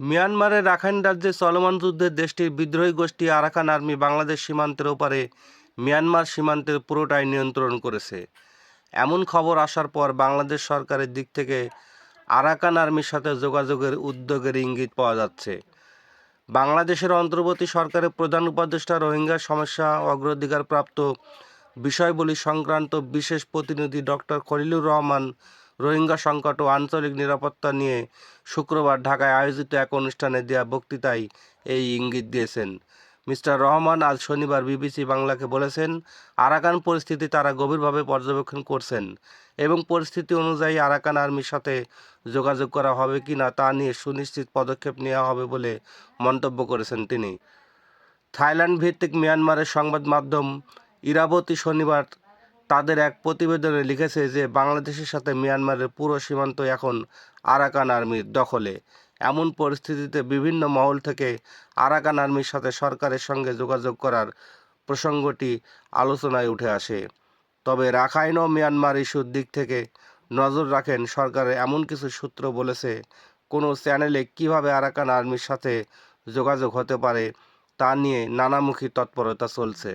মিয়ানমারের রাখাইন রাজ্যে চলমান যুদ্ধে দেশটির বিদ্রোহী গোষ্ঠী আরাকান আর্মি বাংলাদেশ সীমান্তের ওপারে মিয়ানমার সীমান্তের পুরোটাই নিয়ন্ত্রণ করেছে। এমন খবর আসার পর বাংলাদেশ সরকারের দিক থেকে আরাকান আর্মির সাথে যোগাযোগের উদ্যোগের ইঙ্গিত পাওয়া যাচ্ছে। বাংলাদেশের অন্তর্বর্তী সরকারের প্রধান উপদেষ্টা রোহিঙ্গা সমস্যা অগ্রাধিকারপ্রাপ্ত বিষয়গুলি সংক্রান্ত বিশেষ প্রতিনিধি ডক্টর খলিলুর রহমান রোহিঙ্গা সংকট ও আঞ্চলিক নিরাপত্তা নিয়ে শুক্রবার ঢাকায় আয়োজিত এক অনুষ্ঠানে দেওয়া বক্তৃতায় এই ইঙ্গিত দিয়েছেন। মিস্টার রহমান আজ শনিবার বিবিসি বাংলাকে বলেছেন, আরাকান পরিস্থিতি তারা গভীরভাবে পর্যবেক্ষণ করছেন এবং পরিস্থিতি অনুযায়ী আরাকান আর্মির সাথে যোগাযোগ করা হবে কি না তা নিয়ে সুনিশ্চিত পদক্ষেপ নেওয়া হবে বলে মন্তব্য করেছেন তিনি। থাইল্যান্ড ভিত্তিক মিয়ানমারের সংবাদ মাধ্যম ইরাবতী শনিবার তাদের এক প্রতিবেদনে লিখেছে যে, বাংলাদেশের সাথে মিয়ানমারের পুরো সীমান্ত এখন আরাকান আর্মির দখলে। এমন পরিস্থিতিতে বিভিন্ন মহল থেকে আরাকান আর্মির সাথে সরকারের সঙ্গে যোগাযোগ করার প্রসঙ্গটি আলোচনায় উঠে আসে। তবে রাখাইন ও মিয়ানমার ইস্যুর দিক থেকে নজর রাখেন সরকারের এমন কিছু সূত্র বলেছে, কোনো চ্যানেলে কীভাবে আরাকান আর্মির সাথে যোগাযোগ হতে পারে তা নিয়ে নানামুখী তৎপরতা চলছে।